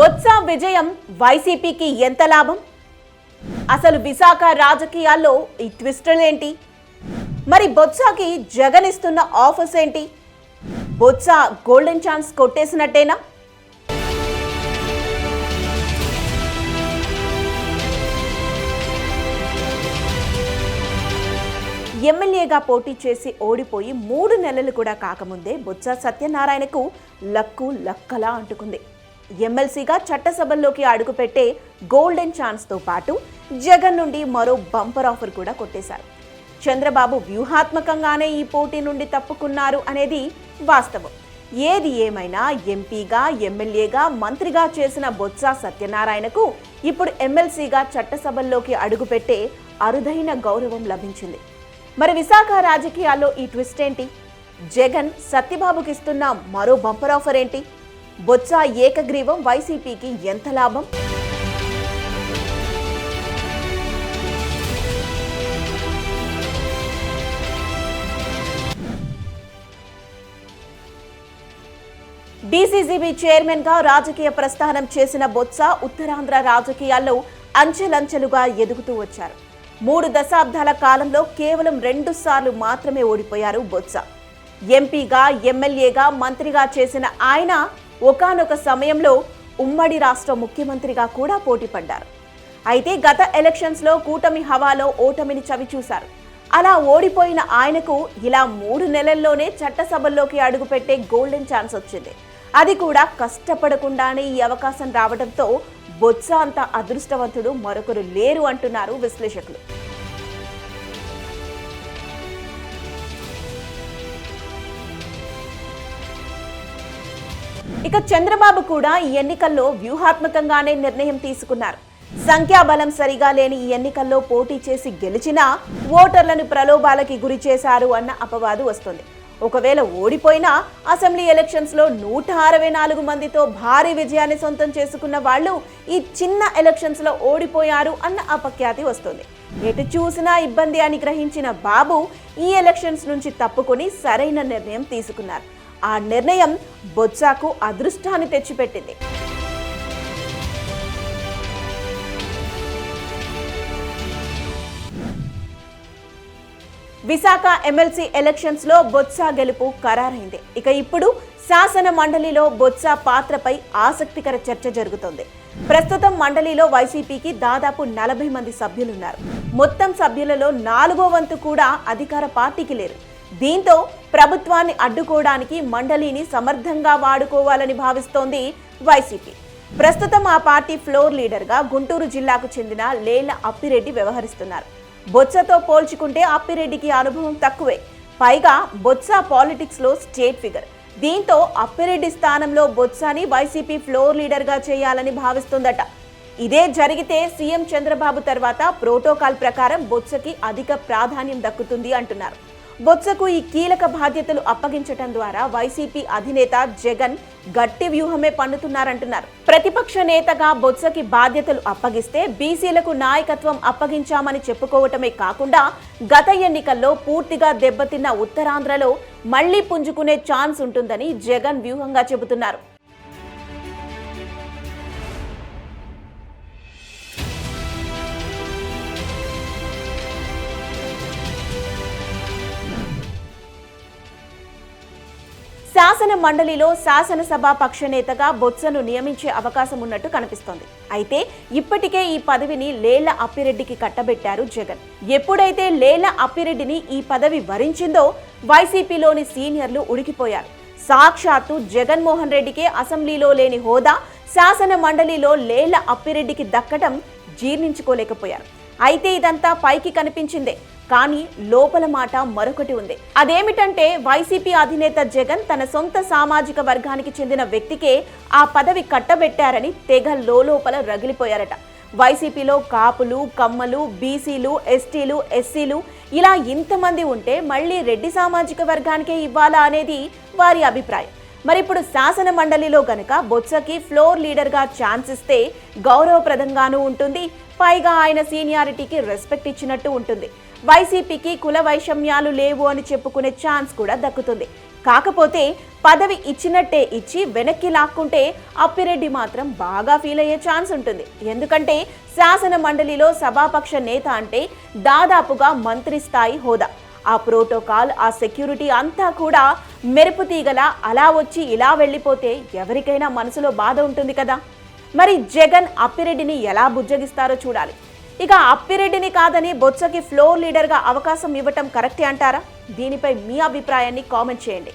బొత్స విజయం వైసీపీకి ఎంత లాభం? అసలు విశాఖ రాజకీయాల్లో ఈ ట్విస్టులేంటి? మరి బొత్సకి జగన్ ఇస్తున్న ఆఫర్స్ ఏంటి? బొత్స గోల్డెన్ ఛాన్స్ కొట్టేసినట్టేనా? ఎమ్మెల్యేగా పోటీ చేసి ఓడిపోయి మూడు నెలలు కూడా కాకముందే బొత్స సత్యనారాయణకు లక్కు లక్కలా అంటుకుంది. ఎమ్మెల్సీగా చట్టసభల్లోకి అడుగుపెట్టే గోల్డెన్ ఛాన్స్తో పాటు జగన్ నుండి మరో బంపర్ ఆఫర్ కూడా కొట్టేశారు. చంద్రబాబు వ్యూహాత్మకంగానే ఈ పోటీ నుండి తప్పుకున్నారు అనేది వాస్తవం. ఏది ఏమైనా ఎంపీగా ఎమ్మెల్యేగా మంత్రిగా చేసిన బొత్స సత్యనారాయణకు ఇప్పుడు ఎమ్మెల్సీగా చట్టసభల్లోకి అడుగుపెట్టే అరుదైన గౌరవం లభించింది. మరి విశాఖ రాజకీయాల్లో ఈ ట్విస్ట్ ఏంటి? జగన్ సత్యబాబుకి ఇస్తున్న మరో బంపర్ ఆఫర్ ఏంటి? బొత్స ఏకగ్రీవం వైసీపీకి ఎంత లాభం? డీసీసీబీ చైర్మన్గా రాజకీయ ప్రస్థానం చేసిన బొత్స ఉత్తరాంధ్ర రాజకీయాల్లో అంచెలంచెలుగా ఎదుగుతూ వచ్చారు. మూడు దశాబ్దాల కాలంలో కేవలం రెండు సార్లు మాత్రమే ఓడిపోయారు బొత్స. ఎంపీగా ఎమ్మెల్యేగా మంత్రిగా చేసిన ఆయన ఒకానొక సమయంలో ఉమ్మడి రాష్ట్ర ముఖ్యమంత్రిగా కూడా పోటీపడ్డారు అయితే గత ఎలక్షన్స్లో కూటమి హవాలో ఓటమిని చవిచూశారు అలా ఓడిపోయిన ఆయనకు ఇలా మూడు నెలల్లోనే చట్టసభల్లోకి అడుగుపెట్టే గోల్డెన్ ఛాన్స్ వచ్చింది. అది కూడా కష్టపడకుండానే ఈ అవకాశం రావడంతో బొత్స అంత అదృష్టవంతుడు మరొకరు లేరు అంటున్నారు విశ్లేషకులు. ఇక చంద్రబాబు కూడా ఈ ఎన్నికల్లో వ్యూహాత్మకంగానే నిర్ణయం తీసుకున్నారు. సంఖ్యాబలం సరిగా లేని ఈ ఎన్నికల్లో పోటీ చేసి గెలిచినా ఓటర్లను ప్రలోభాలకి గురి చేశారు అన్న అపవాదు వస్తుంది. ఒకవేళ ఓడిపోయినా అసెంబ్లీ ఎలక్షన్స్లో నూట అరవై నాలుగు మందితో భారీ విజయాన్ని సొంతం చేసుకున్న వాళ్ళు ఈ చిన్న ఎలక్షన్స్లో ఓడిపోయారు అన్న అపఖ్యాతి వస్తుంది. ఎటు చూసినా ఇబ్బంది అని గ్రహించిన బాబు ఈ ఎలక్షన్స్ నుంచి తప్పుకొని సరైన నిర్ణయం తీసుకున్నారు. ఆ నిర్ణయం బొత్సాకు అదృష్టాన్ని తెచ్చిపెట్టింది. విశాఖ ఎమ్మెల్సీ ఎలక్షన్స్లో బొత్స గెలుపు ఖరారైంది. ఇక ఇప్పుడు శాసన మండలిలో బొత్స పాత్రపై ఆసక్తికర చర్చ జరుగుతోంది. ప్రస్తుతం మండలిలో వైసీపీకి దాదాపు నలభై మంది సభ్యులున్నారు. మొత్తం సభ్యులలో నాలుగో వంతు కూడా అధికార పార్టీకి లేరు. దీంతో ప్రభుత్వాన్ని అడ్డుకోవడానికి మండలిని సమర్థంగా వాడుకోవాలని భావిస్తోంది వైసీపీ. ప్రస్తుతం ఆ పార్టీ ఫ్లోర్ లీడర్గా గుంటూరు జిల్లాకు చెందిన లేల అప్పిరెడ్డి వ్యవహరిస్తున్నారు. బొత్సతో పోల్చుకుంటే అప్పిరెడ్డికి అనుభవం తక్కువే. పైగా బొత్స పాలిటిక్స్లో స్టేట్ ఫిగర్. దీంతో అప్పిరెడ్డి స్థానంలో బొత్సాని వైసీపీ ఫ్లోర్ లీడర్గా చేయాలని భావిస్తుందట. ఇదే జరిగితే సీఎం చంద్రబాబు తర్వాత ప్రోటోకాల్ ప్రకారం బొత్సకి అధిక ప్రాధాన్యం దక్కుతుంది అంటున్నారు. బొత్సకు ఈ కీలక బాధ్యతలు అప్పగించటం ద్వారా వైసీపీ అధినేత జగన్ గట్టి వ్యూహమే పన్నుతున్నారంటున్నారు ప్రతిపక్ష నేతగా బొత్సకి బాధ్యతలు అప్పగిస్తే బీసీలకు నాయకత్వం అప్పగించామని చెప్పుకోవటమే కాకుండా గత ఎన్నికల్లో పూర్తిగా దెబ్బతిన్న ఉత్తరాంధ్రలో మళ్ళీ పుంజుకునే ఛాన్స్ ఉంటుందని జగన్ వ్యూహంగా చెబుతున్నారు. శాసన మండలిలో శాసనసభ పక్షనేతగా బొత్సను నియమించే అవకాశం ఉన్నట్టు కనిపిస్తోంది. అయితే ఇప్పటికే ఈ పదవిని లేల అప్పిరెడ్డికి కట్టబెట్టారు జగన్. ఎప్పుడైతే లేల అప్పిరెడ్డిని ఈ పదవి వరించిందో వైసీపీలోని సీనియర్లు ఉడికిపోయారు. సాక్షాత్తు జగన్మోహన్ రెడ్డికే అసెంబ్లీలో లేని హోదా శాసన మండలిలో లేల అప్పిరెడ్డికి దక్కటం జీర్ణించుకోలేకపోయారు. అయితే ఇదంతా పైకి కనిపించిందే. కానీ లోపల మాట మరొకటి ఉంది. అదేమిటంటే వైసీపీ అధినేత జగన్ తన సొంత సామాజిక వర్గానికి చెందిన వ్యక్తికే ఆ పదవి కట్టబెట్టారని తెగ లోపల రగిలిపోయారట. వైసీపీలో కాపులు కమ్మలు బీసీలు ఎస్టీలు ఎస్సీలు ఇలా ఇంతమంది ఉంటే మళ్ళీ రెడ్డి సామాజిక వర్గానికే ఇవ్వాలా అనేది వారి అభిప్రాయం. మరి ఇప్పుడు శాసన మండలిలో గనక బొత్సకి ఫ్లోర్ లీడర్గా ఛాన్స్ ఇస్తే గౌరవప్రదంగానూ ఉంటుంది పైగా ఆయన సీనియారిటీకి రెస్పెక్ట్ ఇచ్చినట్టు ఉంటుంది. వైసీపీకి కుల వైషమ్యాలు లేవు అని చెప్పుకునే ఛాన్స్ కూడా దక్కుతుంది. కాకపోతే పదవి ఇచ్చినట్టే ఇచ్చి వెనక్కి లాక్కుంటే అప్పిరెడ్డి మాత్రం బాగా ఫీల్ అయ్యే ఛాన్స్ ఉంటుంది. ఎందుకంటే శాసన మండలిలో సభాపక్ష నేత అంటే దాదాపుగా మంత్రి స్థాయి హోదా. ఆ ప్రోటోకాల్ ఆ సెక్యూరిటీ అంతా కూడా మెరుపు తీగల అలా వచ్చి ఇలా వెళ్ళిపోతే ఎవరికైనా మనసులో బాధ ఉంటుంది కదా? మరి జగన్ అప్పిరెడ్డిని ఎలా బుజ్జగిస్తారో చూడాలి. ఇక అప్పిరెడ్డిని కాదని బొత్సకి ఫ్లోర్ లీడర్గా అవకాశం ఇవ్వటం కరెక్టే అంటారా? దీనిపై మీ అభిప్రాయాన్ని కామెంట్ చేయండి.